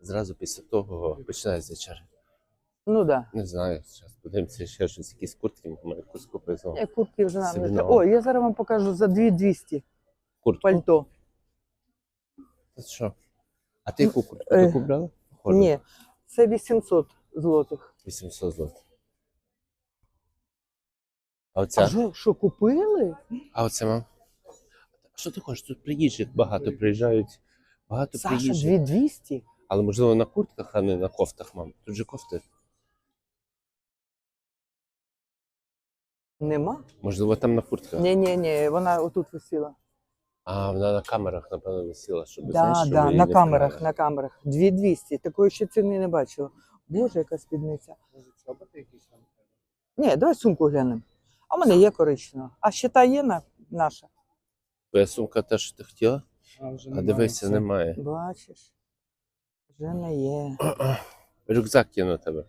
Зразу після того починається черга. Ну так. Да. Не знаю, зараз подивимося ще щось, якісь куртки, може якусь купив. Я куртки вже нам не треба. я зараз вам покажу за 2200 Куртку? пальто. Та Що? А ти яку куртку Е, ти купляла? Похоже, Ні, це 800 злотих. 800 злотих. А А оця? що, що купили? А оце мам? Що ти хочеш? Тут приїжджих багато приїжджають. Багато Саша, приїжджих. 2200? Але можливо на куртках, а не на кофтах, мам. Тут же кофти. Нема? Можливо, там на куртках. Ні, ні, ні, вона отут висіла. А, вона на камерах, напевно, висіла, щоб Так, знаєш, да, щоб да, на камерах, на камерах. 2200. Такої ще ціни не бачила. Боже, яка спідниця. Ні, давай сумку глянемо. А в мене є коричнева. А ще та є на, наша. Твоя сумка що ти хотіла? А, вже А дивися, все. немає. Бачиш. Вже не є. Рюкзак є на тебе.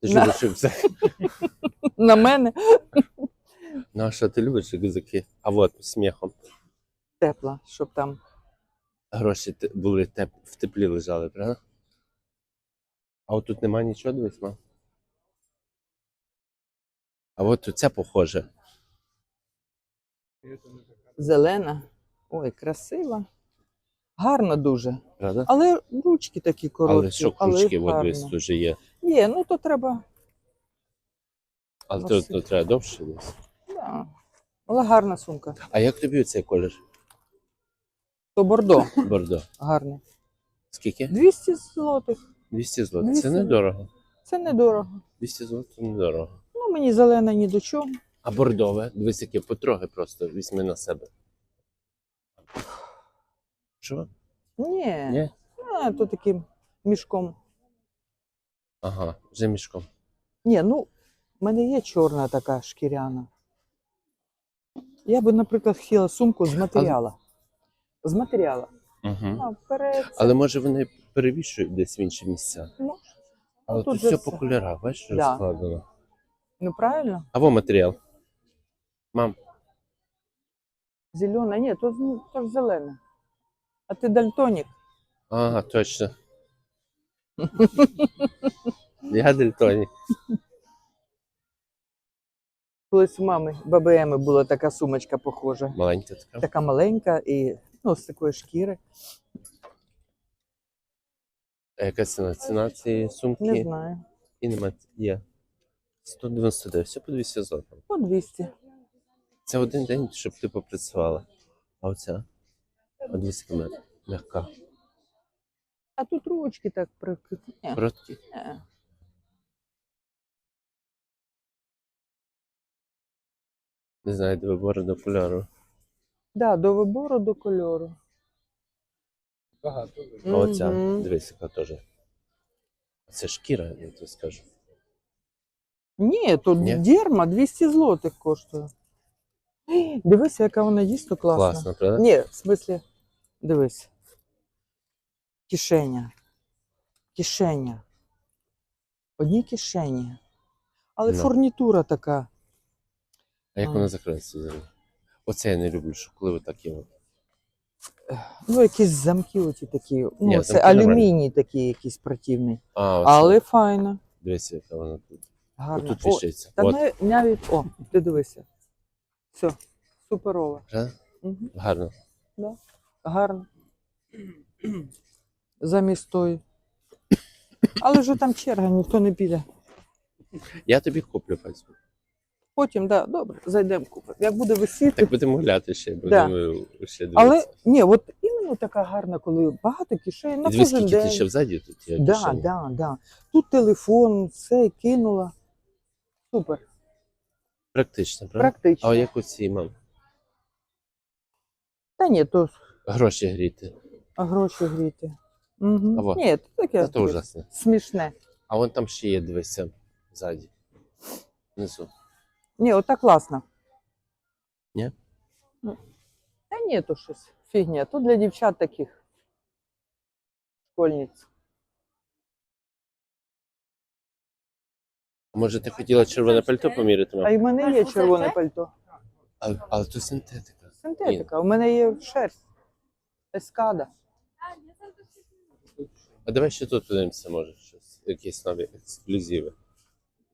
Ти ж любиш рюкзак. На мене Ну, а що ти любиш рюкзаки? А от сміхом. тепла, щоб там. Гроші те- були теп... в теплі лежали, правда? А от тут немає нічого, дивись, мам. А от похоже. Це така. Зелена. Ой, красива. Гарно дуже. Правда? Але ручки такі короткі. Але що кружки, от гарно. дивись, тут є. Є, ну то треба. Але тут все. треба довше десь. Да. Але гарна сумка. А як тобі цей колір? То бордо Бордо. гарне. Скільки? 200 злотих. 200 злотих. 200. Це недорого. Це недорого. 200 злотих недорого. Ну, мені зелена ні до чого. А бордове, дивись, яке потроги просто візьми на себе. Що? Ні. Ні? А, то таким мішком. Ага, вже мішком. Ні, ну, в мене є чорна така шкіряна. Я би, наприклад, хотіла сумку з матеріалу. З матеріалу. Угу. А вперед. Але може вони перевішують десь в інші місця. Ну, Але тут тут же все все. по кольорах, бачиш, Да. розкладено. ну правильно? А во матеріал. Мам, Зелена, ні, то, з- то ж зелене. А ти дальтонік. ага, точно. Я дельтонік. Колись у мами Еми була така сумочка похожа. Маленька така. Така маленька і ну, з такої шкіри. А яка ціна? Ціна цієї Не знаю. і нема є. 199, все по 200 злотих. По 200. Це один день, щоб ти попрацювала. А оця? О, 200 км. Мягка. А тут ручки так прикриті. Ні. Короткі. Не знаю, де вибори до кольору. Да, до вибору, до кольору. Багато. А оця, Мгм. дивись, яка теж. Це шкіра, я тобі скажу. Ні, тут Ні? дерма 200 злотих коштує. Дивися, яка вона дійсно класна. Класно, правда? Ні, в смислі, дивись. Кишеня. Кишеня. Одні кишені. Але Ну. фурнітура така. А як вона закриється взагалі? Оце я не люблю, що коли ви такі. Ну, якісь замки оті такі. Ну, Ні, це замки алюміній такий якийсь противний. А, оце. Але файно. Дивися, яка вона тут. Гарно. Тут О, та От. ми навіть. О, ти дивися. Все, суперово. Угу. Гарно. Гарно. Замість тої. Але вже там черга, ніхто не піде. Я тобі куплю пальцю. Потім, да, добре, зайдемо купимо. Як буде висіти. Так будемо гуляти ще, Да. будемо ще дивитися. Але ні, от іменно така гарна, коли багато кишень на І дивись, кожен скільки день. ти ще взаді тут є. Да, кишень. да, да. Тут телефон, все кинула. Супер, Практично, правда? практично. А як оці, мам? Та ні, то Гроші гріти. гроші гріти. Угу. А. Ні, то таке Це ужасно. смішне. А вон там ще є, дивися, ззаді. Внизу. Ні, ота класно. Ні? Ну, Та ні, то щось. Фігня. То для дівчат таких. Школьниць. Може, ти хотіла червоне пальто поміряти, А в мене є червоне пальто. А, але то синтетика. Синтетика. У мене є шерсть. Ескада. А давай ще тут подивимося, може, щось, якісь нові ексклюзиви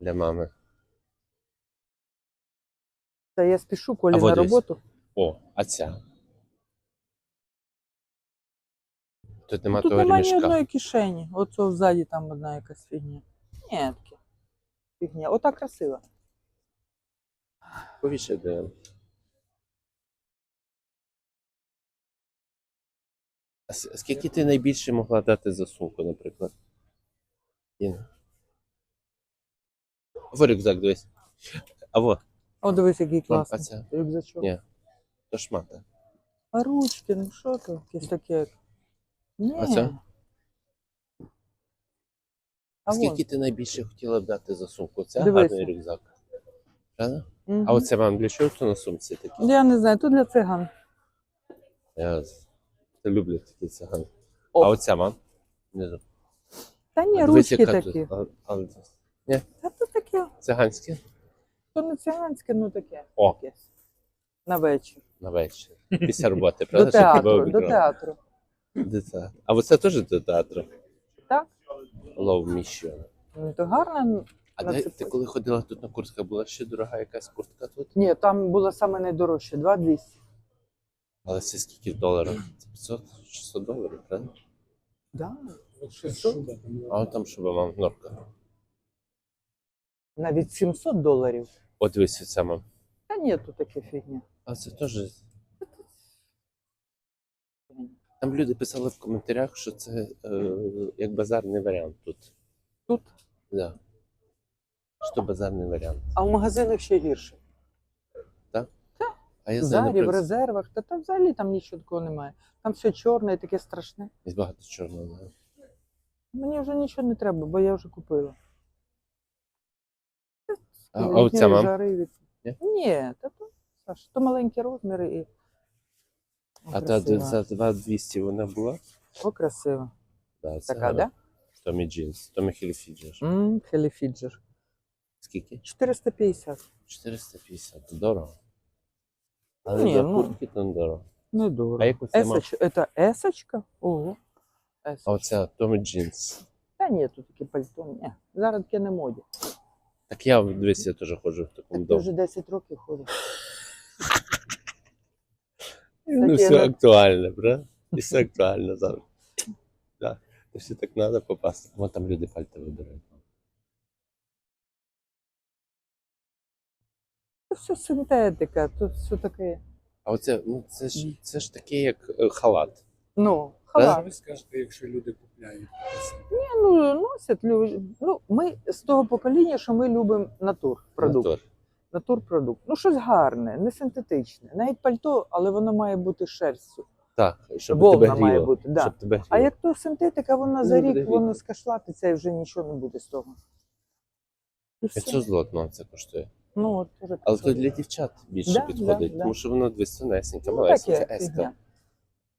для мами. Та я спішу Колі на роботу. О, а ця. Тут нема Тут того немає ні ремішка. одної кишені. Оцо ззаді там одна якась фігня. Ні, таке. Фігня. Ота красива. Повіше де. А скільки ти найбільше могла дати за сумку, наприклад? Інна? Во рюкзак дивись. А во, О, дивись, який а класний. це Рюкзачок. Ні. то шмата. А ручки, ну що то? Якесь таке. Ні. А це? А вон. Скільки ти найбільше хотіла б дати за сумку? Це Дивися. гарний рюкзак. Правда? Мгм. А оце вам для чого це на сумці такі? Я не знаю, тут для циган. Я з- люблю такі цигани. А оця вам? Не знаю. Та ні, ручки такі. а, Та то таке. циганські? То не циганське, ну таке. О. Якесь. На вечір. На вечір. Після роботи, До правда? Щоб тебе театру, до обіграли? театру. До театру. А оце теж до театру? Так. Love Mission. Ну, то гарно. А На де це ти коли ходила тут на куртках, була ще дорога якась куртка тут? Ні, там було саме найдорожче, 2200. Але це скільки в доларах? Це 500 600 доларів, правда? Да. Там. А от там що вам норка. Навіть 700 доларів. От оця мам. Та ні, тут таке фігня. А це теж. Там люди писали в коментарях, що це е, як базарний варіант тут. Тут. Да. Що базарний варіант. А в магазинах ще гірше. А я знаю, зарі, в резервах, та там взагалі там нічого такого немає. Там все чорне і таке страшне. є багато чорного. да. Мені вже нічого не треба, бо я вже купила. А, а оця мам. жари від... Ні? Ні, та то, Саш, то маленькі розміри і. О, А та красиво. за 2200 вона була? О, красиво. Да, це Така, да? Томі Джинс, Томі Хіліфіджер. Мм, Хеліфіджер. Скільки? 450. 450. Дорого. Але Ні, за ну. куртки не дорого. А яку це мав? Есоч... Это есочка? Ого. Есочка. А оця Томі Джинс. Та ні, тут такі пальто. Ні. Зараз таке не моді. Так я дивись, я теж ходжу в такому Так ти дому. вже 10 років ходиш. Ну, все ну. актуально, правда? І все актуально завжди. Да. То все так треба попасти. Вон там люди пальто вибирають. Все синтетика, тут все таке. А оце, ну це ж це ж таке, як е, халат. Ну, А халат. ви скажете, якщо люди купляють? Ні, ну носять люди. Ну, ми з того покоління, що ми любимо натур продукт. Мотор. Натурпродукт. Ну, щось гарне, не синтетичне. Навіть пальто, але воно має бути шерстю. Так, щоб Вовна тебе має гріло. бути, да. Щоб тебе А гріло. як то синтетика, вона Ну, за рік воно гріти. скашлатиться і вже нічого не буде з того. І все. 500 злотного це коштує. Ну, от, уже Але 500. то для дівчат більше Да, підходить, да, да. тому що воно десь тонесеньке, Ну, малесеньке, еска. фігня.